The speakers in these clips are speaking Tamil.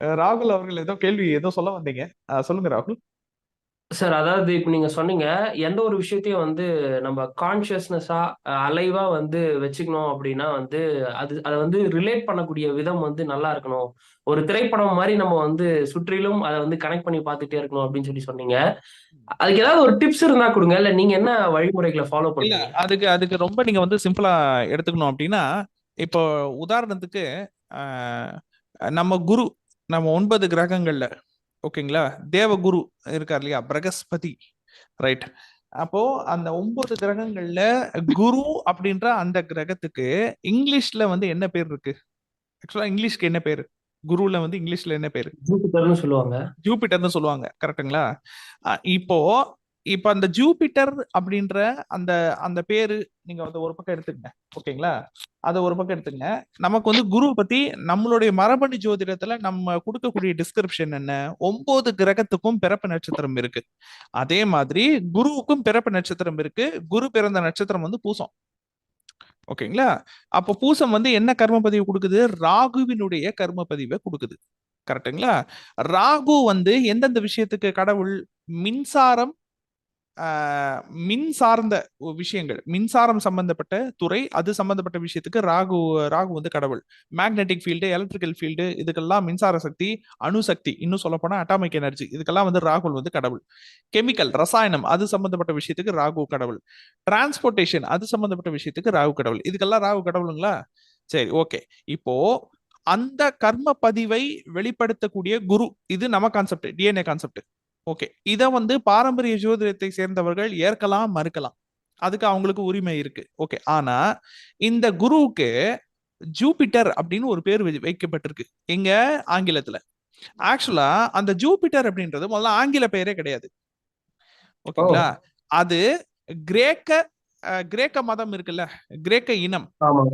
ராகுல் அவர்கள் ஏதோ கேள்வி ஏதோ சொல்ல வந்தீங்க. சொல்லுங்க ராகுல். சார் அதாவது இப்போ நீங்க சொன்னீங்க எந்த ஒரு விஷயத்தையும் வந்து நம்ம கான்சியஸ்னஸா அலைவா வந்து வச்சுக்கணும் அப்படின்னா வந்து அது அதை வந்து ரிலேட் பண்ணக்கூடிய விதம் வந்து நல்லா இருக்கணும். ஒரு திரைப்படம் மாதிரி நம்ம வந்து சுற்றிலும் அதை வந்து கனெக்ட் பண்ணி பார்த்துட்டே இருக்கணும் அப்படின்னு சொல்லி சொன்னீங்க. அதுக்கு ஏதாவது ஒரு டிப்ஸ் இருந்தா கொடுங்க. இல்ல நீங்க என்ன வழிமுறைகளை ஃபாலோ இல்ல பண்ணுவீங்க அதுக்கு அதுக்கு ரொம்ப நீங்க வந்து சிம்பிளா எடுத்துக்கணும் அப்படின்னா இப்போ உதாரணத்துக்கு நம்ம குரு நம்ம ஒன்பது கிரகங்கள்ல ஓகேங்களா? தேவகுரு இருக்கார் இல்லையா? பிரகஸ்பதி. ரைட் அப்போ அந்த ஒன்பது கிரகங்கள்ல குரு அப்படின்ற அந்த கிரகத்துக்கு இங்கிலீஷ்ல வந்து என்ன பேர் இருக்கு? ஆக்சுவலா இங்கிலீஷ்க்கு என்ன பேரு? குருல வந்து இங்கிலீஷ்ல என்ன பேரு? ஜூபிட்டர்னு சொல்லுவாங்க. ஜூபிட்டர்னு சொல்லுவாங்க. கரெக்ட்டுங்களா அஹ் இப்போ இப்போ அந்த ஜூபிட்டர் அப்படின்ற அந்த அந்த பேரு நீங்க வந்து ஒரு பக்கம் எடுத்துக்கங்க. ஓகேங்களா? அதை ஒரு பக்கம் எடுத்துங்க நமக்கு வந்து குரு பத்தி நம்மளுடைய மரபணி ஜோதிடத்துல நம்ம கொடுக்கக்கூடிய டிஸ்கிரிப்ஷன் என்ன? ஒன்பது கிரகத்துக்கும் பிறப்பு நட்சத்திரம் இருக்கு. அதே மாதிரி குருவுக்கும் பிறப்பு நட்சத்திரம் இருக்கு. குரு பிறந்த நட்சத்திரம் வந்து பூசம். ஓகேங்களா? அப்போ பூசம் வந்து என்ன கர்ம பதிவு கொடுக்குது? ராகுவினுடைய கர்ம பதிவை கொடுக்குது. கரெக்ட்டுங்களா? ராகு வந்து எந்தெந்த விஷயத்துக்கு கடவுள்? மின்சாரம் மின் சார்ந்த விஷயங்கள். மின்சாரம் சம்பந்தப்பட்ட துறை அது சம்பந்தப்பட்ட விஷயத்துக்கு ராகு ராகு வந்து கடவுள். மேக்னெட்டிக் ஃபீல்டு எலக்ட்ரிக்கல் ஃபீல்டு இதுக்கெல்லாம் மின்சார சக்தி அணுசக்தி இன்னும் சொல்ல போனா அட்டாமிக் எனர்ஜி இதுக்கெல்லாம் வந்து ராகுல் வந்து கடவுள். கெமிக்கல் ரசாயனம் அது சம்பந்தப்பட்ட விஷயத்துக்கு ராகு கடவுள். டிரான்ஸ்போர்ட்டேஷன் அது சம்பந்தப்பட்ட விஷயத்துக்கு ராகு கடவுள். இதுக்கெல்லாம் ராகு கடவுளுங்களா? சரி ஓகே. இப்போ அந்த கர்ம பதிவை வெளிப்படுத்தக்கூடிய குரு இது நம்ம கான்செப்ட் டிஎன்ஏ கான்செப்ட் ஓகே. இத வந்து பாரம்பரிய ஜோதிடத்தை சேர்ந்தவர்கள் ஏற்கலாம் மறுக்கலாம். அதுக்கு அவங்களுக்கு உரிமை இருக்கு. ஓகே. ஆனா இந்த குருவுக்கு ஜூபிட்டர் அப்படின்னு ஒரு பேர் வைக்கப்பட்டிருக்கு. எங்க? ஆங்கிலத்துல. ஆக்சுவலா அந்த ஜூபிட்டர் அப்படின்றது முதல்ல ஆங்கில பெயரே கிடையாது. ஓகேங்களா? அது கிரேக்க கிரேக்க மதம் இருக்குல்ல? கிரேக்க இனம்.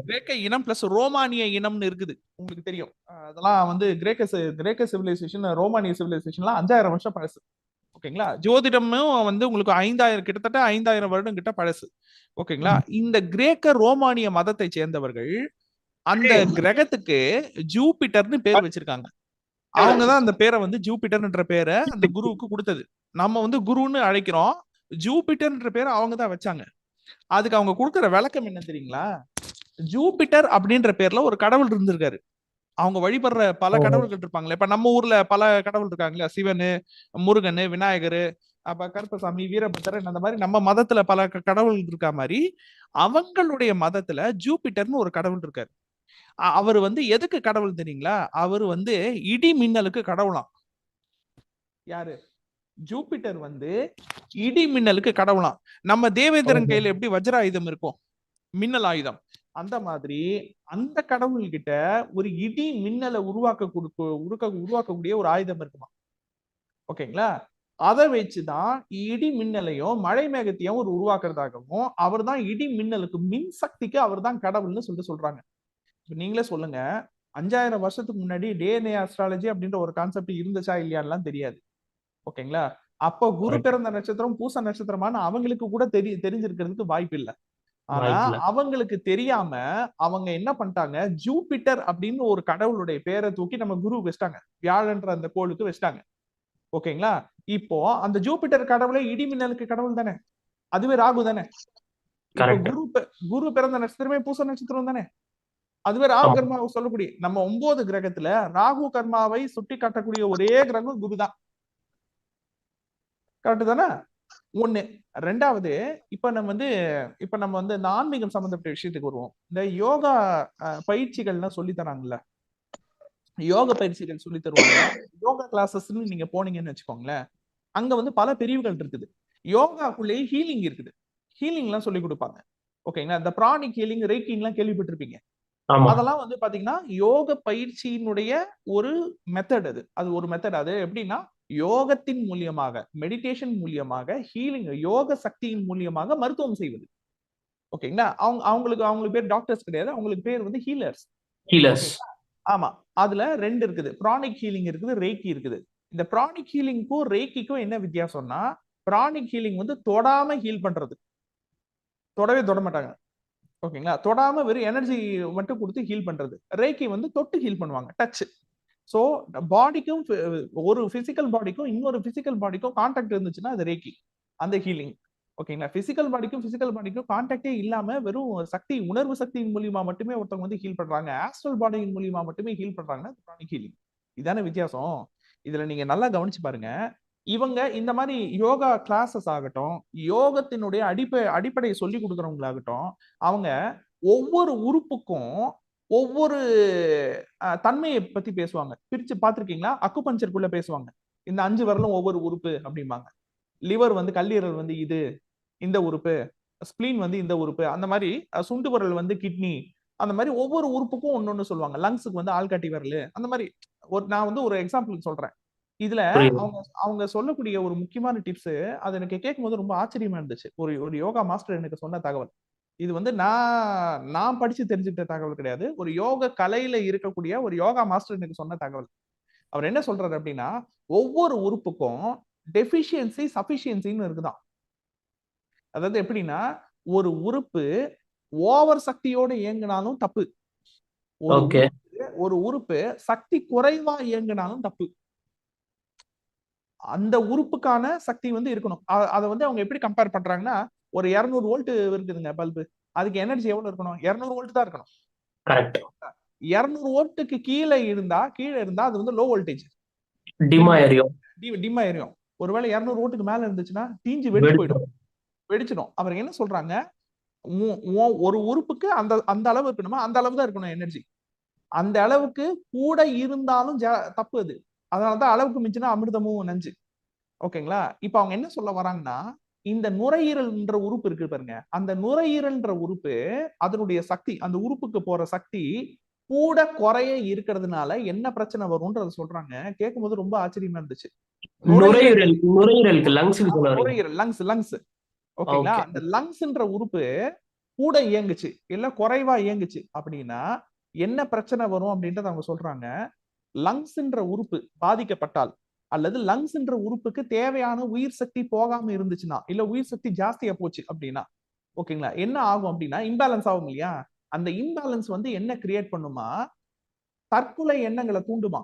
கிரேக்க இனம் பிளஸ் ரோமானிய இனம்னு இருக்குது. உங்களுக்கு தெரியும். அதெல்லாம் வந்து கிரேக்க கிரேக்க சிவிலைசேஷன் ரோமானிய சிவிலைசேஷன்லாம் அஞ்சாயிரம் வருஷம் பழசு. ஓகேங்களா? ஜோதிடமும் வந்து உங்களுக்கு ஐந்தாயிரம் கிட்டத்தட்ட ஐந்தாயிரம் வருடம் கிட்ட பழசு. ஓகேங்களா? இந்த கிரேக்க ரோமானிய மதத்தை சேர்ந்தவர்கள் அந்த கிரகத்துக்கு ஜூபிட்டர்னு பேர் வச்சிருக்காங்க. அவங்கதான் அந்த பேரை வந்து ஜூபிட்டர்ன்ற பேரை அந்த குருவுக்கு கொடுத்தது. நம்ம வந்து குருன்னு அழைக்கிறோம். ஜூபிட்டர்ன்ற பேரை அவங்க தான் வச்சாங்க. அதுக்கு அவங்க கொடுக்குற விளக்கம் என்ன தெரியுங்களா? ஜூபிட்டர் அப்படின்ற பேர்ல ஒரு கடவுள் இருந்திருக்காரு. அவங்க வழிபடுற பல. கடவுள்கள் இருப்பாங்களே இப்ப நம்ம ஊர்ல பல கடவுள் இருக்காங்களா சிவனு முருகன் விநாயகர் அப்ப கருப்பசாமி வீரபத்திரன் அந்த மாதிரி நம்ம மதத்துல பல கடவுள் இருக்கா மாதிரி அவங்களுடைய மதத்துல ஜூபிட்டர்னு ஒரு கடவுள் இருக்காரு. அவர் வந்து எதுக்கு கடவுள் தெரியுங்களா? அவர் வந்து இடி மின்னலுக்கு கடவுளாம். யாரு? ஜூபிட்டர் வந்து இடி மின்னலுக்கு கடவுளாம். நம்ம தேவேந்திரன். கையில எப்படி வஜ்ர ஆயுதம் இருக்கும்? மின்னல் ஆயுதம் அந்த மாதிரி அந்த கடவுள்கிட்ட ஒரு இடி மின்னலை உருவாக்க கொடுக்க உருக்க உருவாக்கக்கூடிய ஒரு ஆயுதம் இருக்குமா? ஓகேங்களா? அதை வச்சுதான் இடி மின்னலையும் மழை மேகத்தையும் ஒரு உருவாக்குறதாகவும் அவர் தான் இடி மின்னலுக்கு மின் சக்திக்கு அவர் தான் கடவுள்னு சொல்லிட்டு சொல்றாங்க. நீங்களே சொல்லுங்க அஞ்சாயிரம் வருஷத்துக்கு முன்னாடி டிஎன்ஏ அஸ்ட்ராலஜி அப்படின்ற ஒரு கான்செப்ட் இருந்துச்சா இல்லையான்லாம் தெரியாது. ஓகேங்களா? அப்போ குரு. பிறந்த நட்சத்திரம் பூச நட்சத்திரமான அவங்களுக்கு கூட தெரி தெரிஞ்சிருக்கிறதுக்கு வாய்ப்பு இல்லை ஆனா. அவங்களுக்கு தெரியாம அவங்க என்ன பண்ணிட்டாங்க? ஜூபிட்டர் அப்படின்னு ஒரு கடவுளுடைய பேரை தூக்கி நம்ம குரு வச்சிட்டாங்க. வியாழன்ற அந்த கோளுக்கு வச்சிட்டாங்க. ஓகேங்களா? இப்போ அந்த ஜூபிட்டர் கடவுளே இடி மின்னலுக்கு கடவுள் தானே? அதுவே ராகு தானே. குரு குரு பிறந்த நட்சத்திரமே பூச நட்சத்திரம் தானே? அதுவே ராகு. கர்மாவை சொல்லக்கூடிய நம்ம ஒன்பது கிரகத்துல ராகு கர்மாவை சுட்டி காட்டக்கூடிய ஒரே கிரகம் குரு தான் கரெக்ட் தானே? ஒண்ணு. ரெண்டாவது இப்ப நம்ம வந்து இப்ப நம்ம வந்து இந்த ஆன்மீகம் சம்பந்தப்பட்ட விஷயத்துக்கு வருவோம். இந்த யோகா பயிற்சிகள்லாம் சொல்லி தராங்கல்ல? யோக பயிற்சிகள் சொல்லி தருவாங்க. யோகா கிளாஸஸ்ன்னு நீங்க போனீங்கன்னு வச்சுக்கோங்களேன் அங்க வந்து பல பிரிவுகள் இருக்குது. யோகாக்குள்ளேயே ஹீலிங் இருக்குது. ஹீலிங் எல்லாம் சொல்லி கொடுப்பாங்க. ஓகேங்களா? இந்த ப்ராணிக் ஹீலிங் ரேக்கிங்லாம் கேள்விப்பட்டிருப்பீங்க. ஆமா. அதெல்லாம் வந்து பாத்தீங்கன்னா யோக பயிற்சியினுடைய ஒரு மெத்தட் அது. அது ஒரு மெத்தட் அது. எப்படின்னா யோகத்தின் மூலியமாக மெடிடேஷன் மூலியமாக ஹீலிங் யோக சக்தியின் மூலியமாக மருத்துவம் செய்வது. ஓகேங்களா அவங்க அவங்களுக்கு அவங்களுக்கு பேர் டாக்டர்ஸ் கிடையாது. அவங்களுக்கு பேர் வந்து ஹீலர்ஸ் ஹீலர்ஸ் ஆமா. அதுல ரெண்டு இருக்குது. ப்ரானிக் ஹீலிங் இருக்குது ரேக்கி இருக்குது. இந்த ப்ரானிக் ஹீலிங்க்கும் ரேக்கிக்கும் என்ன வித்தியாசம்னா ப்ரானிக் ஹீலிங் வந்து தொடாம ஹீல் பண்றது. தொடவே தொட மாட்டாங்க. ஓகேங்களா தொடாம வெறும் எனர்ஜி மட்டும் கொடுத்து ஹீல் பண்றது. ரேக்கி வந்து தொட்டு ஹீல் பண்ணுவாங்க. டச் ஸோ பாடிக்கும் ஒரு ஃபிசிக்கல் பாடிக்கும் இன்னொரு ஃபிசிக்கல் பாடிக்கும் கான்டாக்ட் இருந்துச்சுன்னா அது ரேக்கி அந்த ஹீலிங் ஓகேங்களா ஃபிசிக்கல் பாடிக்கும் ஃபிசிக்கல் பாடிக்கும் கான்டாக்டே இல்லாம வெறும் சக்தி உணர்வு சக்தியின் மூலியமா மட்டுமே ஒருத்தவங்க வந்து ஹீல் பண்றாங்க. ஆஸ்ட்ரல் பாடியின் மூலியமா மட்டுமே ஹீல் பண்றாங்கன்னா ஹீலிங் இதான வித்தியாசம்? இதுல நீங்க நல்லா கவனிச்சு பாருங்க. இவங்க இந்த மாதிரி யோகா கிளாஸஸ் ஆகட்டும் யோகத்தினுடைய அடிப்படை அடிப்படையை சொல்லி கொடுக்குறவங்களாகட்டும் அவங்க ஒவ்வொரு உறுப்புக்கும் ஒவ்வொரு தன்மையை பத்தி பேசுவாங்க. பிரிச்சு பார்த்திருக்கீங்களா? அக்குபஞ்சருக்குள்ள பேசுவாங்க. இந்த அஞ்சு வரலும் ஒவ்வொரு உறுப்பு அப்படிம்பாங்க. லிவர் வந்து கல்லீரல் வந்து இது இந்த உறுப்பு. ஸ்பிளீன் வந்து இந்த உறுப்பு. அந்த மாதிரி சுண்டு விரல் வந்து கிட்னி. அந்த மாதிரி ஒவ்வொரு உறுப்புக்கும் ஒன்னொன்னு சொல்லுவாங்க. லங்ஸுக்கு வந்து ஆள்காட்டி விரல். அந்த மாதிரி ஒரு நான் வந்து ஒரு எக்ஸாம்பிளுக்கு சொல்றேன். இதுல. அவங்க அவங்க சொல்லக்கூடிய ஒரு முக்கியமான டிப்ஸ் அது எனக்கு கேட்கும்போது ரொம்ப ஆச்சரியமா இருந்துச்சு. ஒரு ஒரு யோகா மாஸ்டர் எனக்கு சொன்ன தகவல். இது வந்து நான் நான் படிச்சு தெரிஞ்சுக்கிட்ட தகவல் கிடையாது. ஒரு யோக கலையில இருக்கக்கூடிய ஒரு யோகா மாஸ்டர் எனக்கு சொன்ன தகவல். அவர் என்ன சொல்றாரு அப்படின்னா ஒவ்வொரு உறுப்புக்கும் டெஃபிஷியன்சி சஃபிஷியன்சின்னு இருக்குதான். அதாவது எப்படின்னா ஒரு உறுப்பு ஓவர் சக்தியோட இயங்கினாலும் தப்பு. ஒரு. உறுப்பு- சக்தி குறைவா இயங்கினாலும் தப்பு. அந்த உறுப்புக்கான சக்தி வந்து இருக்கணும். அதை வந்து அவங்க எப்படி கம்பேர் பண்றாங்கன்னா ஒரு 200 வோல்ட் இருக்குதுங்க பல்பு. அதுக்கு எனர்ஜி எவ்வளவு இருக்கணும்? 200 வோல்ட் தான் இருக்கணும். 200 வோல்ட்டுக்கு கீழே இருந்தா கீழே இருந்தா அது வந்து லோ வோல்டேஜ் டிமா எரியும் டிம் ஒருவேளை 200 வோல்ட்டுக்கு மேல இருந்துச்சுன்னா தீஞ்சு வெடிச்சு போயிடும். வெடிச்சிடும். அவர் என்ன சொல்றாங்க? ஒரு உறுப்புக்கு அந்த அந்த அளவு இருக்கணுமா? அந்த அளவு தான் இருக்கணும் எனர்ஜி அந்த அளவுக்கு கூட இருந்தாலும் தப்பு அது. அதனாலதான் அளவுக்கு மிஞ்சினா அமிர்தமும் நஞ்சு. ஓகேங்களா? இப்ப அவங்க என்ன சொல்ல வராங்கன்னா இந்த நுரையீரல்ன்ற உறுப்பு இருக்கு பாருங்க. அந்த நுரையீரல்ன்ற உறுப்பு அதனுடைய சக்தி அந்த உறுப்புக்கு போற சக்தி கூட குறைய இருக்கிறதுனால என்ன பிரச்சனை வரும்ன்றத சொல்றாங்க. கேட்கும்போது ரொம்ப ஆச்சரியமா இருந்துச்சு. நுரையீரல் நுரையீரல் லங்ஸ் லங்ஸ் ஓகேங்களா. அந்த லங்ஸ்ன்ற உறுப்பு கூட இயங்குச்சு. இல்ல குறைவா இயங்குச்சு அப்படின்னா என்ன பிரச்சனை வரும் அப்படின்றத அவங்க சொல்றாங்க. லங்ஸ்ன்ற உறுப்பு பாதிக்கப்பட்டால் அல்லது லங்ஸ்ன்ற உறுப்புக்கு தேவையான உயிர் சக்தி போகாம இருந்துச்சுன்னா இல்ல உயிர் சக்தி ஜாஸ்தியா போச்சு அப்படின்னா ஓகேங்களா என்ன ஆகும் அப்படின்னா இம்பேலன்ஸ் ஆகும் இல்லையா? அந்த இம்பேலன்ஸ் வந்து என்ன கிரியேட் பண்ணுமா? தற்கொலை எண்ணங்களை தூண்டுமா?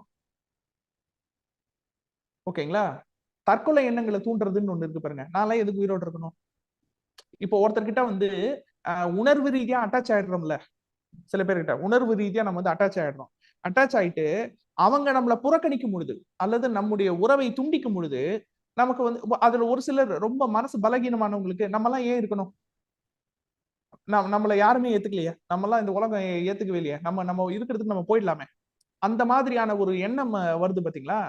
ஓகேங்களா தற்கொலை எண்ணங்களை தூண்டுறதுன்னு ஒண்ணு இருக்கு பாருங்க. நான்லாம் எதுக்கு உயிரோடு இருக்கணும்? இப்போ ஒருத்தர்கிட்ட வந்து உணர்வு ரீதியா அட்டாச் ஆயிடுறோம்ல. சில பேர்கிட்ட உணர்வு ரீதியா நம்ம வந்து அட்டாச் ஆயிடுறோம். அட்டாச் ஆயிட்டு அவங்க நம்மள புறக்கணிக்கும் பொழுது அல்லது நம்முடைய உறவை துண்டிக்கும் பொழுது நமக்கு வந்து அதுல ஒரு சிலர் ரொம்ப மனசு பலகீனமானவங்களுக்கு நம்மலாம் ஏன் இருக்கணும்? நம் நம்மள யாருமே ஏத்துக்கலையே? நம்மலாம் இந்த உலகம் ஏத்துக்கவே இல்லையே? நம்ம நம்ம இருக்கிறதுக்கு நம்ம போயிடலாமே. அந்த மாதிரியான ஒரு எண்ணம் வருது பாத்தீங்களா?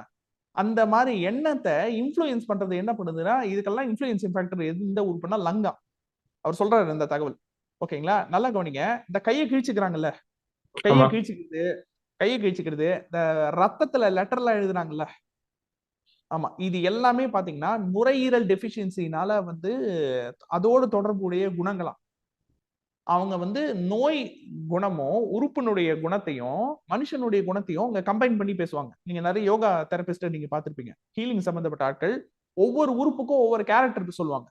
அந்த மாதிரி எண்ணத்தை இன்ஃப்ளூயன்ஸ் பண்றது என்ன பண்ணுதுன்னா இதுக்கெல்லாம் இன்ஃப்ளூயன்சிங் ஃபேக்டர் எந்த உறுப்புனா லங்கா அவர் சொல்றாரு இந்த தகவல். ஓகேங்களா? நல்லா கவனிங்க. இந்த கையை கிழிச்சுக்கிறாங்கல்ல? கையை. கிழிச்சுக்கிறது கையை கிழிச்சுக்கிறது. இந்த ரத்தத்துல லெட்டர்லாம் எழுதுனாங்கல்ல. ஆமா இது எல்லாமே பாத்தீங்கன்னா நுரையீரல் டெபிஷியன்சினால வந்து அதோடு தொடர்புடைய குணங்களாம். அவங்க வந்து நோய் குணமும் உறுப்பினுடைய குணத்தையும் மனுஷனுடைய குணத்தையும் அவங்க கம்பைன் பண்ணி பேசுவாங்க. நீங்க நிறைய யோகா தெரபிஸ்ட நீங்க பார்த்துருப்பீங்க. ஹீலிங் சம்பந்தப்பட்ட ஆட்கள் ஒவ்வொரு உறுப்புக்கும் ஒவ்வொரு கேரக்டருக்கு சொல்லுவாங்க.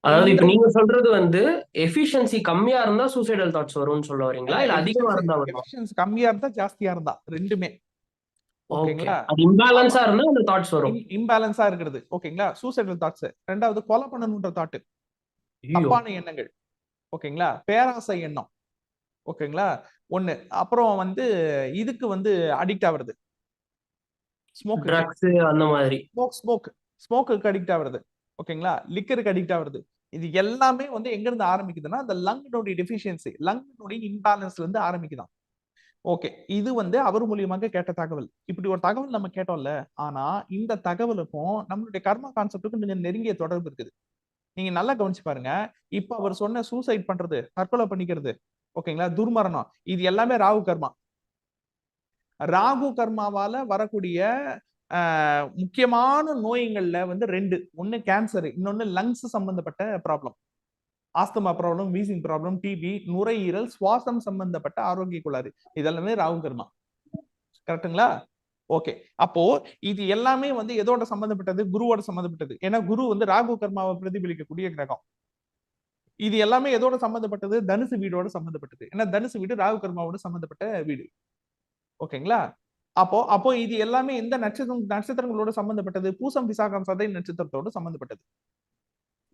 அதாவது இப்ப நீங்க சொல்றது வந்து எஃபிஷியன்சி கம்மியா இருந்தா சூசைடல் தாட்ஸ் வரும்னு சொல்ல வரீங்களா? இல்ல அதிகமா இருந்தா வரும்? Efficiency கம்மியா இருந்தா ஜாஸ்தியா இருந்தா ரெண்டுமே. ஓகே ஓகேங்களா? அது இம்பேலன்ஸா இருந்தா அந்த தாட்ஸ் வரும். இம்பேலன்ஸா இருக்கிறது. ஓகேங்களா? சூசைடல் தாட்ஸ் ரெண்டாவது கொலை பண்ணணுன்ற தாட்டு ஐயோ. தப்பான எண்ணங்கள். ஓகேங்களா? பேராசை எண்ணம். ஓகேங்களா? ஒண்ணு. அப்புறம் வந்து இதுக்கு வந்து அடிக்ட் ஆகுறது. ஸ்மோக் ட்ரக்ஸ் அந்த மாதிரி. ஸ்மோக் ஸ்மோக் ஸ்மோக்குக்கு அடிக்ட் ஆகுறது. ஓகேங்களா? லிக்கருக்கு அடிக்ட் ஆகுறது. இது எல்லாமே வந்து எங்க இருந்து ஆரம்பிக்குதுன்னா அந்த லங்கினுடைய டெஃபிஷியன்சி லங்கினுடைய இம்பேலன்ஸ்ல இருந்து ஆரம்பிக்குதான். ஓகே இது வந்து அவர் மூலியமாக கேட்ட தகவல். இப்படி ஒரு தகவல் நம்ம கேட்டோம்ல ஆனா இந்த தகவலுக்கும் நம்மளுடைய கர்மா கான்செப்டுக்கும் கொஞ்சம் நெருங்கிய தொடர்பு இருக்குது. நீங்க நல்லா கவனிச்சு பாருங்க. இப்ப அவர் சொன்ன சூசைட் பண்றது தற்கொலை பண்ணிக்கிறது ஓகேங்களா? துர்மரணம் இது எல்லாமே ராகு கர்மா. ராகு கர்மாவால வரக்கூடிய முக்கியமான நோய்கள்ல வந்து ரெண்டு. ஒன்னு கேன்சர் இன்னொன்னு லங்ஸ் சம்பந்தப்பட்ட problem asthma problem wheezing problem TB நுரையீரல் சுவாசம் சம்பந்தப்பட்ட ஆரோக்கிய கோளாறு. இதெல்லாமே ராகு கர்மா. கரெக்ட்டுங்களா? ஓகே. அப்போ இது எல்லாமே வந்து எதோட சம்பந்தப்பட்டது? குருவோட சம்பந்தப்பட்டது. ஏன்னா குரு வந்து ராகு கர்மாவை பிரதிபலிக்கக்கூடிய கிரகம். இது எல்லாமே எதோட சம்பந்தப்பட்டது? தனுசு வீடோட சம்பந்தப்பட்டது. ஏன்னா தனுசு வீடு ராகு கர்மாவோட சம்பந்தப்பட்ட வீடு. ஓகேங்களா? அப்போ அப்போ இது எல்லாமே எந்த நட்சத்திரம் நட்சத்திரங்களோட சம்பந்தப்பட்டது? பூசம் விசாகம் சதை நட்சத்திரத்தோட சம்பந்தப்பட்டது.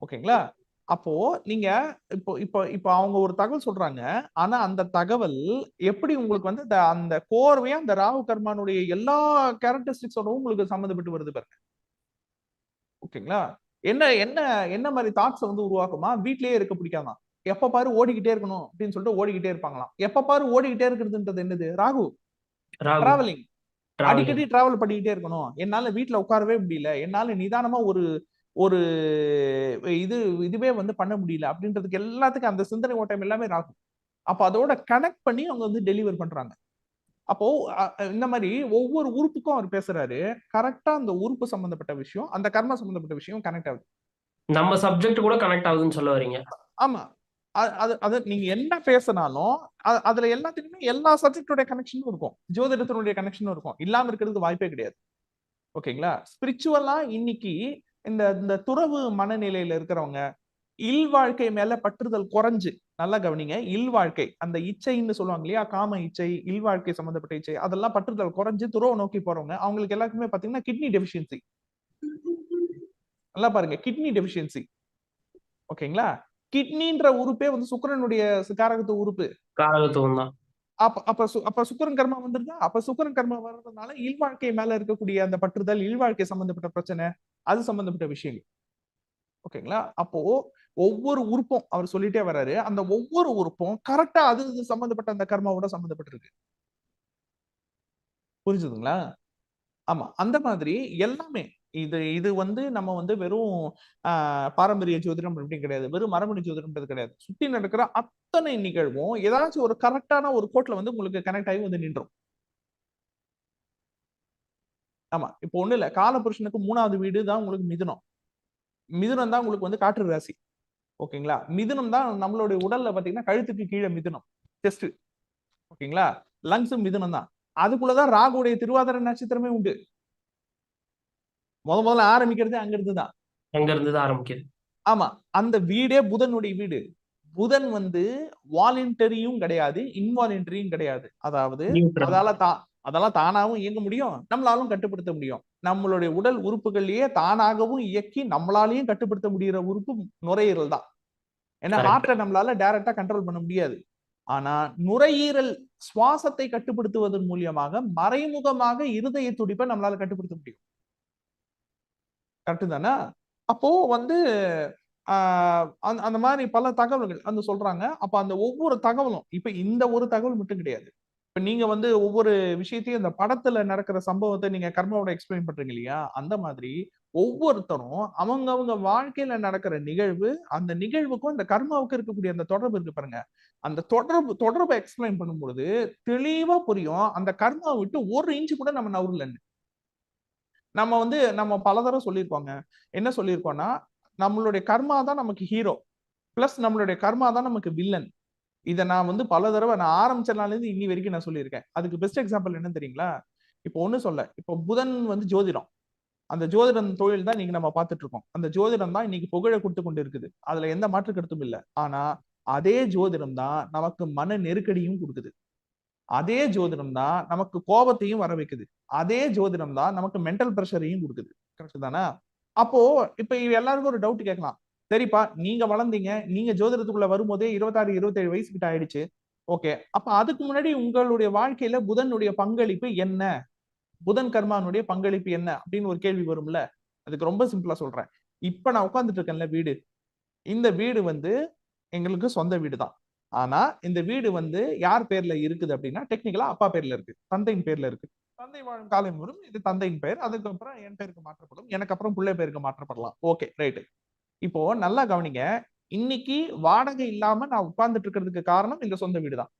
ஓகேங்களா? அப்போ நீங்க இப்போ இப்போ இப்போ அவங்க ஒரு தகவல் சொல்றாங்க. ஆனா அந்த தகவல் எப்படி உங்களுக்கு வந்து இந்த- அந்த கோர்வையா அந்த ராகு கர்மானுடைய எல்லா கேரக்டரிஸ்டிக்ஸோடவும் உங்களுக்கு சம்மந்தப்பட்டு வருது பாருங்க. ஓகேங்களா? என்ன என்ன என்ன மாதிரி தாட்ஸ் வந்து உருவாக்குமா? வீட்லயே இருக்க பிடிக்காதான். எப்ப பாரு ஓடிக்கிட்டே இருக்கணும் அப்படின்னு சொல்லிட்டு ஓடிக்கிட்டே இருப்பாங்களாம். எப்ப பாரு ஓடிக்கிட்டே இருக்கிறதுன்றது என்னது? ராகு. டிராவலிங். அடிக்கடி டிராவல் பண்ணிக்கிட்டே இருக்கணும். என்னால வீட்ல உட்காரவே முடியல. என்னால நிதானமா ஒரு ஒரு இது இதுவே வந்து பண்ண முடியல. அப்படின்றதுக்கு எல்லாத்துக்கும் அந்த சிந்தனை ஓட்டம் எல்லாமே ராகும். அப்ப அதோட கனெக்ட் பண்ணி அவங்க வந்து டெலிவர் பண்றாங்க. அப்போ இந்த மாதிரி ஒவ்வொரு உறுப்புக்கும் அவர் பேசுறாரு. கரெக்டா அந்த உறுப்பு சம்பந்தப்பட்ட விஷயம் அந்த கர்ம சம்பந்தப்பட்ட விஷயம் கனெக்ட் ஆகுது. நம்ம சப்ஜெக்ட் கூட கனெக்ட் ஆகுதுன்னு சொல்ல வரீங்க ஆமா. அது அது நீங்க என்ன பேசினாலும் அதுல எல்லாத்துலயுமே எல்லா சப்ஜெக்டோட கனெக்ஷனும் இருக்கும். ஜோதிடத்தினுடைய கனெக்ஷனும் இருக்கும். இல்லாம இருக்கிறதுக்கு வாய்ப்பே கிடையாது. ஓகேங்களா? ஸ்பிரிச்சுவலா இன்னைக்கு இந்த இந்த துறவு மனநிலையில இருக்கிறவங்க இல் வாழ்க்கை மேல பற்றுதல் குறைஞ்சு நல்லா கவனிங்க இல் வாழ்க்கை அந்த இச்சைன்னு சொல்லுவாங்க இல்லையா? காம இச்சை இல் வாழ்க்கை சம்பந்தப்பட்ட இச்சை அதெல்லாம் பற்றுதல் குறைஞ்சு துறவை நோக்கி போறவங்க அவங்களுக்கு எல்லாருக்குமே பாத்தீங்கன்னா கிட்னி டெபிஷியன்சி நல்லா பாருங்க கிட்னி டெபிஷியன்சி ஓகேங்களா? கிட்னின்ற உறுப்பே வந்து சுக்கிரனுடைய காரகத்து உறுப்பு. காரகத்துவம் தான் அப்ப அப்ப அப்ப சுக்கிரன் கர்மா வந்துருதா? அப்ப சுக்கிரன் கர்மா வர்றதுனால இல்வாழ்க்கை மேல இருக்கக்கூடிய அந்த பற்றுதல் இல்வாழ்க்கை சம்பந்தப்பட்ட பிரச்சனை அது சம்பந்தப்பட்ட விஷயங்கள். ஓகேங்களா? அப்போ ஒவ்வொரு உறுப்பும் அவர் சொல்லிட்டே வர்றாரு. அந்த ஒவ்வொரு உறுப்பும் கரெக்டா அது இது சம்பந்தப்பட்ட அந்த கர்மாவோட சம்பந்தப்பட்டிருக்கு. புரிஞ்சுதுங்களா? ஆமா. அந்த மாதிரி எல்லாமே இது இது வந்து நம்ம வந்து வெறும் ஆஹ் பாரம்பரிய ஜோதிடம் அப்படின்னு கிடையாது. வெறும் மரபணு ஜோதிடம்ன்றது கிடையாது. சுற்றி நடக்கிற அத்தனை நிகழ்வும் ஏதாச்சும் ஒரு கரெக்டான ஒரு கோட்ல வந்து உங்களுக்கு கனெக்ட் ஆகி வந்து நின்றோம். ஆமா. இப்போ ஒண்ணு இல்ல. காலபுருஷனுக்கு மூணாவது வீடு தான் உங்களுக்கு மிதுனம். மிதுனம் தான் உங்களுக்கு வந்து காற்று ராசி. ஓகேங்களா? மிதுனம் தான் நம்மளுடைய உடல்ல பாத்தீங்கன்னா கழுத்துக்கு கீழே மிதுனம். செஸ்ட் ஓகேங்களா? லங்ஸும் மிதுனம் தான். அதுக்குள்ளதான் ராகுடைய திருவாதிரை நட்சத்திரமே உண்டு. முத முதல்ல ஆரம்பிக்கிறது அங்க இருந்து தான் அங்க இருந்து தான் ஆரம்பிக்குது ஆமா அந்த வீடே புதனுடைய வீடு. புதன் வந்து வாலண்டரியும் கிடையாது இன்வாலண்டரியும் கிடையாது. அதாவது. அதால தா அதெல்லாம் தானாவும் இயங்க முடியும் நம்மளாலும் கட்டுப்படுத்த முடியும். நம்மளுடைய உடல் உறுப்புகள்லயே தானாகவும் இயக்கி நம்மளாலையும் கட்டுப்படுத்த முடிகிற உறுப்பு நுரையீரல் தான். ஏன்னா. ஹார்ட்டை நம்மளால டைரக்டா கண்ட்ரோல் பண்ண முடியாது. ஆனா நுரையீரல் சுவாசத்தை கட்டுப்படுத்துவதன் மூலியமாக மறைமுகமாக இருதய துடிப்பை நம்மளால கட்டுப்படுத்த முடியும். கரெக்டு தானே? அப்போ வந்து ஆஹ் அந்த அந்த மாதிரி பல தகவல்கள் அந்த சொல்றாங்க. அப்ப அந்த ஒவ்வொரு தகவலும் இப்ப இந்த ஒரு தகவல் மட்டும் கிடையாது. இப்ப நீங்க வந்து ஒவ்வொரு விஷயத்தையும் இந்த படத்துல நடக்கிற சம்பவத்தை நீங்க கர்மாவோட எக்ஸ்பிளைன் பண்றீங்க இல்லையா? அந்த மாதிரி ஒவ்வொருத்தரும் அவங்க அவங்க வாழ்க்கையில நடக்கிற நிகழ்வு அந்த நிகழ்வுக்கும் இந்த கர்மாவுக்கு இருக்கக்கூடிய அந்த தொடர்பு இருக்கு பாருங்க. அந்த தொடர்பு தொடர்பை எக்ஸ்பிளைன் பண்ணும்பொழுது தெளிவா புரியும். அந்த கர்மாவை விட்டு ஒரு இன்ச்சு கூட நம்ம நவரலன்னு நம்ம வந்து நம்ம பல தடவை சொல்லியிருக்கோங்க. என்ன சொல்லியிருக்கோம்னா நம்மளுடைய கர்மா தான் நமக்கு ஹீரோ பிளஸ் நம்மளுடைய கர்மா தான் நமக்கு வில்லன் இதை நான் வந்து பல தடவை நான் ஆரம்பிச்ச நாள்ல இன்னி வரைக்கும் நான் சொல்லியிருக்கேன். அதுக்கு பெஸ்ட் எக்ஸாம்பிள் என்ன தெரியுங்களா? இப்போ ஒன்றும் சொல்ல இப்போ புதன் வந்து ஜோதிடம். அந்த ஜோதிடம் தொழில் தான் இன்னைக்கு நம்ம பார்த்துட்டு இருக்கோம் அந்த ஜோதிடம் தான் இன்னைக்கு புகழை கொடுத்து கொண்டு இருக்குது அதுல எந்த மாற்று கருத்தும் இல்லை. ஆனா அதே ஜோதிடம் தான் நமக்கு மன நெருக்கடியும் கொடுக்குது. அதே ஜோதிடம் தான் நமக்கு கோபத்தையும் வர வைக்குது. அதே ஜோதிடம் தான் நமக்கு மென்டல் ப்ரெஷரையும் கொடுக்குது. கரெக்ட் தானே? அப்போ இப்ப எல்லாருக்கும் ஒரு டவுட் கேட்கலாம். சரிப்பா நீங்க வளர்ந்தீங்க நீங்க ஜோதிடத்துக்குள்ள வரும்போதே இருபத்தாறு இருபத்தேழு வயசு கிட்ட ஆயிடுச்சு. ஓகே. அப்ப அதுக்கு முன்னாடி உங்களுடைய வாழ்க்கையில புதனுடைய பங்களிப்பு என்ன? புதன் கர்மானுடைய பங்களிப்பு என்ன? அப்படின்னு ஒரு கேள்வி வரும்ல? அதுக்கு ரொம்ப சிம்பிளா சொல்றேன். இப்ப நான் உட்காந்துட்டு இருக்கேன்ல வீடு. இந்த வீடு வந்து எங்களுக்கு சொந்த வீடு தான் ஆனா இந்த வீடு வந்து யார் பேர்ல இருக்குது அப்படின்னா டெக்னிக்கலா அப்பா பேர்ல இருக்கு. தந்தையின் பேர்ல இருக்கு. தந்தை வாழும் காலம் வரும். இது தந்தையின் பெயர். அதுக்கப்புறம் என் பேருக்கு மாற்றப்படும். எனக்கு அப்புறம் பிள்ளை பேருக்கு மாற்றப்படலாம். ஓகே ரைட்டு இப்போ நல்லா கவனிங்க. இன்னைக்கு வாடகை இல்லாம நான் உட்கார்ந்துட்டு இருக்கிறதுக்கு காரணம் இந்த சொந்த வீடு தான்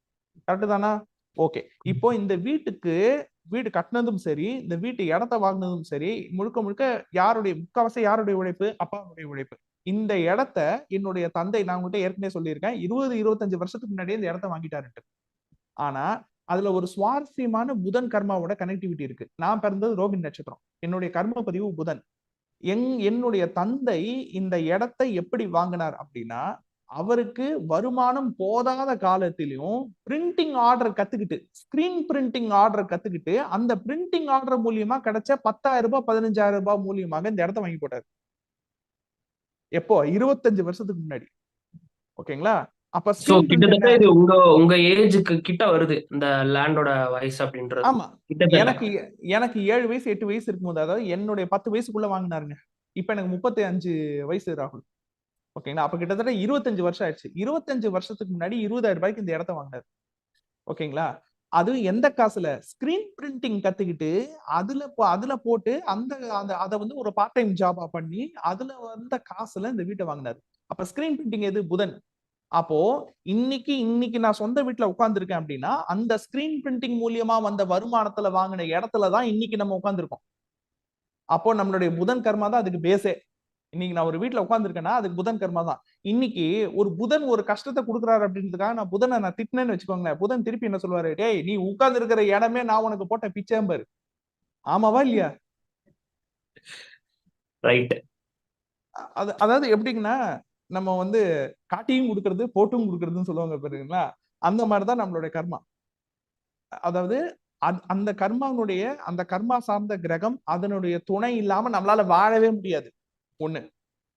கரெக்டு தானா? ஓகே இப்போ இந்த வீட்டுக்கு வீடு கட்டினதும் சரி இந்த வீட்டு இடத்த வாங்கினதும் சரி முழுக்க முழுக்க யாருடைய முக்காவாசி யாருடைய உழைப்பு? அப்பாவுடைய உழைப்பு. இந்த இடத்த என்னுடைய தந்தை நான் உங்கள்கிட்ட ஏற்கனவே சொல்லியிருக்கேன் இருபது இருபத்தஞ்சு வருஷத்துக்கு முன்னாடியே இந்த இடத்த வாங்கிட்டாருன்ட்டு. ஆனா அதுல ஒரு சுவாரஸ்யமான புதன் கர்மாவோட கனெக்டிவிட்டி இருக்கு. நான் பிறந்தது ரோகிணி நட்சத்திரம். என்னுடைய கர்ம பதிவு புதன். எங் என்னுடைய தந்தை இந்த இடத்தை எப்படி வாங்கினார் அப்படின்னா அவருக்கு வருமானம் போதாத காலத்திலையும் பிரிண்டிங் ஆர்டர் கத்துக்கிட்டு ஸ்கிரீன் பிரிண்டிங் ஆர்டர் கத்துக்கிட்டு அந்த பிரிண்டிங் ஆர்டர் மூலியமா கிடைச்ச பத்தாயிரம் ரூபாய் பதினஞ்சாயிரம் ரூபாய் மூலியமாக இந்த இடத்த வாங்கி போட்டாரு. எப்போ? இருபத்தஞ்சு வருஷத்துக்கு முன்னாடி. ஓகேங்களா? அப்ப கிட்டத்தட்ட? இது உங்க உங்க ஏஜுக்கு கிட்ட வருது இந்த லேண்டோட வயசு அப்படின்றது. ஆமா. எனக்கு எனக்கு ஏழு வயசு எட்டு வயசு இருக்கும்போது அதாவது என்னுடைய பத்து வயசுக்குள்ள வாங்கினாருங்க. இப்ப எனக்கு முப்பத்தி அஞ்சு வயசு ராகுல். ஓகேங்களா? அப்ப கிட்டத்தட்ட இருபத்தஞ்சு வருஷம் ஆயிடுச்சு. இருபத்தஞ்சு வருஷத்துக்கு முன்னாடி இருபதாயிரம் ரூபாய்க்கு இந்த இடத்த வாங்கினாரு. ஓகேங்களா? அது எந்த காசுல ஸ்கிரீன் பிரிண்டிங் கத்துக்கிட்டு அதுல அதுல போட்டு அந்த அந்த அதை வந்து ஒரு பார்ட் டைம் ஜாபா பண்ணி அதுல வந்த காசுல இந்த வீட்டை வாங்கினாரு. அப்ப ஸ்கிரீன் பிரிண்டிங் எது? புதன். அப்போ இன்னைக்கு இன்னைக்கு நான் சொந்த வீட்டுல உட்காந்துருக்கேன் அப்படின்னா அந்த ஸ்கிரீன் பிரிண்டிங் மூலியமா வந்த வருமானத்துல வாங்கின இடத்துல தான் இன்னைக்கு நம்ம உட்காந்துருக்கோம் அப்போ நம்மளுடைய புதன் கர்மா தான் அதுக்கு பேஸே இன்னைக்கு நான் ஒரு வீட்டுல உட்கார்ந்திருக்கேன்னா அதுக்கு புதன் கர்மா தான். இன்னைக்கு ஒரு புதன் ஒரு கஷ்டத்தை கொடுக்குறாரு அப்படின்றதுக்காக நான் புதனை நான் திட்டினேன்னு வச்சுக்கோங்களேன். புதன் திருப்பி என்ன சொல்லுவாரு? டேய் நீ உட்கார்ந்து இருக்கிற இடமே நான் உனக்கு போட்ட பிச்சேம்பர் ஆமாவா இல்லையா? ரைட் அது அதாவது எப்படிங்கன்னா நம்ம வந்து காட்டியும் கொடுக்கறது போட்டும் கொடுக்கறதுன்னு சொல்லுவாங்க பாருங்களா? அந்த மாதிரிதான் நம்மளுடைய கர்மா. அதாவது அந்த- அந்த கர்மாவுடைய அந்த கர்மா சார்ந்த கிரகம் அதனுடைய துணை இல்லாம நம்மளால வாழவே முடியாது. ஒண்ணு.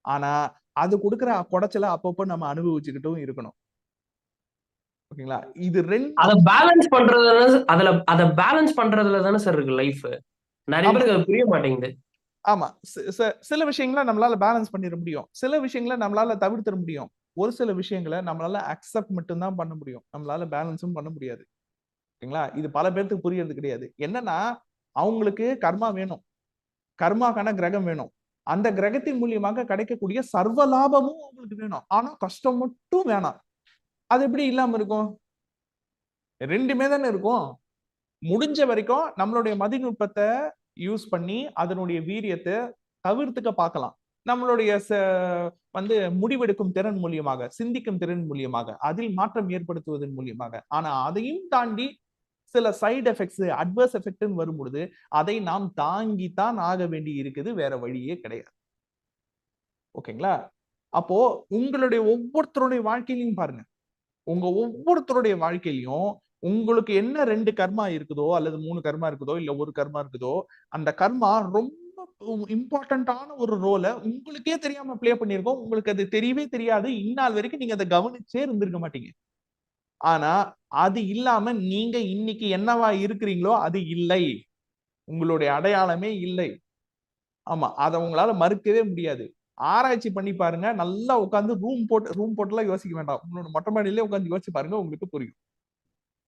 ஆனா அது கொடுக்குற குடைச்சல அப்பப்போ நம்ம அனுபவிச்சுக்கிட்டும் இருக்கணும். ஓகேங்களா? இது ரெண்டு அத பேலன்ஸ் பண்றதுல அதுல அத பேலன்ஸ் பண்றதுல தானே சார் இருக்கு லைஃப் நிறைய. பேருக்கு புரிய மாட்டேங்குது. ஆமா. சில விஷயங்களை நம்மளால பேலன்ஸ் பண்ணிட முடியும். சில விஷயங்களை நம்மளால தவிர்த்திட முடியும். ஒரு சில விஷயங்களை நம்மளால அக்செப்ட் மட்டும்தான் பண்ண முடியும். நம்மளால பேலன்ஸும் பண்ண முடியாது. ஓகேங்களா? இது பல பேர்த்துக்கு புரியறது கிடையாது. என்னன்னா அவங்களுக்கு கர்மா வேணும். கர்மாக்கான கிரகம் வேணும். அந்த கிரகத்தின் மூலியமாக கிடைக்கக்கூடிய சர்வ லாபமும் உங்களுக்கு வேணும். ஆனா கஷ்டம் மட்டும் வேணாம். அது எப்படி இல்லாம இருக்கும்? ரெண்டுமே தானே இருக்கும். முடிஞ்ச வரைக்கும் நம்மளுடைய மதிநுட்பத்தை யூஸ் பண்ணி அதனுடைய வீரியத்தை தவிர்த்துக்க பார்க்கலாம். நம்மளுடைய ச- வந்து முடிவெடுக்கும் திறன் மூலியமாக சிந்திக்கும் திறன் மூலியமாக அதில் மாற்றம் ஏற்படுத்துவதன் மூலியமாக. ஆனா அதையும் தாண்டி சில சைடு எஃபெக்ட்ஸ் அட்வர்ஸ் எஃபெக்ட்னு வரும்பொழுது அதை நாம் தாங்கித்தான் ஆக வேண்டி இருக்குது வேற வழியே கிடையாது. ஓகேங்களா? அப்போ உங்களுடைய ஒவ்வொருத்தருடைய வாழ்க்கையிலையும் பாருங்க. உங்க ஒவ்வொருத்தருடைய வாழ்க்கையிலையும் உங்களுக்கு என்ன ரெண்டு கர்மா இருக்குதோ அல்லது மூணு கர்மா இருக்குதோ இல்ல ஒரு கர்மா இருக்குதோ அந்த கர்மா ரொம்ப இம்பார்ட்டன்டான ஒரு ரோலை உங்களுக்கே தெரியாம ப்ளே பண்ணியிருக்கோம். உங்களுக்கு அது தெரியவே தெரியாது. இந்நாள் வரைக்கும் நீங்க அதை கவனிச்சே இருந்திருக்க மாட்டீங்க. ஆனா அது இல்லாம நீங்க இன்னைக்கு என்னவா இருக்கிறீங்களோ அது இல்லை. உங்களுடைய அடையாளமே இல்லை. ஆமா அதை உங்களால மறுக்கவே முடியாது. ஆராய்ச்சி பண்ணி பாருங்க நல்லா உட்காந்து ரூம் போட்டு ரூம் போட்டுலாம் யோசிக்க வேண்டாம். உங்களோட மொட்டை மாடியிலே உட்காந்து யோசிச்சு பாருங்க உங்களுக்கு புரியும்.